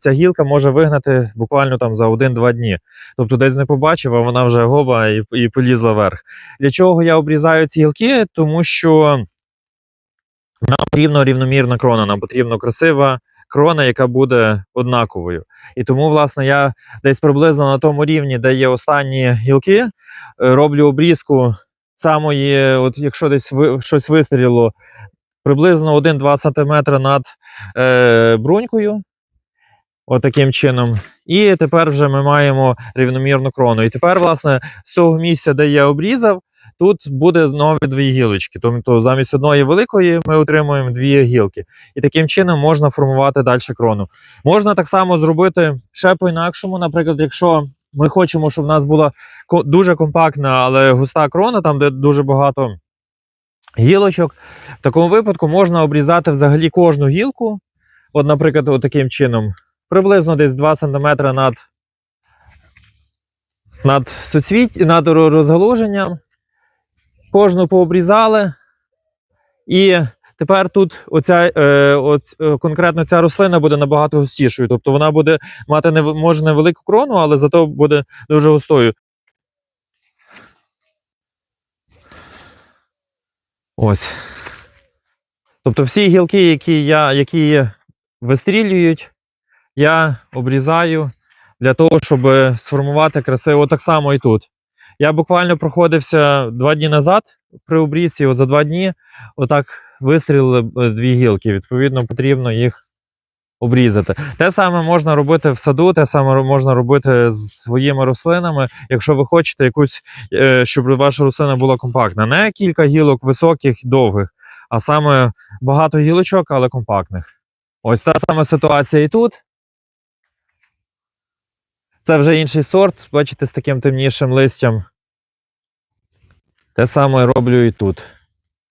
ця гілка може вигнати буквально там за 1-2 дні. Тобто десь не побачив, а вона вже гоба і, і полізла вверх. Для чого я обрізаю ці гілки? Тому що нам потрібна рівномірна крона, нам потрібна красива крона, яка буде однаковою. І тому, власне, я десь приблизно на тому рівні, де є останні гілки, е, роблю обрізку самої, от якщо десь щось вистрілило, приблизно 1-2 см над е, брунькою. Отаким чином. І тепер вже ми маємо рівномірну крону. І тепер, власне, з того місця, де я обрізав, тут буде нові дві гілочки. Тобто замість одної великої ми отримуємо дві гілки. І таким чином можна формувати далі крону. Можна так само зробити ще по-інакшому. Наприклад, якщо ми хочемо, щоб в нас була дуже компактна, але густа крона, там, де дуже багато гілочок, в такому випадку можна обрізати взагалі кожну гілку. От, наприклад, от таким чином, приблизно десь 2 см над, над суцвіт, над ро- розгалуженням. Кожну пообрізали. І тепер тут оця, е, от, е, конкретно ця рослина буде набагато густішою. Тобто вона буде мати не, може невелику крону, але зато буде дуже густою. Ось. Тобто всі гілки, які, я, які вистрілюють, я обрізаю для того, щоб сформувати красиво так само і тут. Я буквально проходився два дні назад при обрізці, от за два дні отак вистрілили е, дві гілки. Відповідно, потрібно їх обрізати. Те саме можна робити в саду, те саме можна робити з своїми рослинами, якщо ви хочете якусь, е, щоб ваша рослина була компактна. Не кілька гілок високих, довгих, а саме багато гілочок, але компактних. Ось та сама ситуація і тут. Це вже інший сорт, бачите, з таким темнішим листям. Те саме роблю і тут.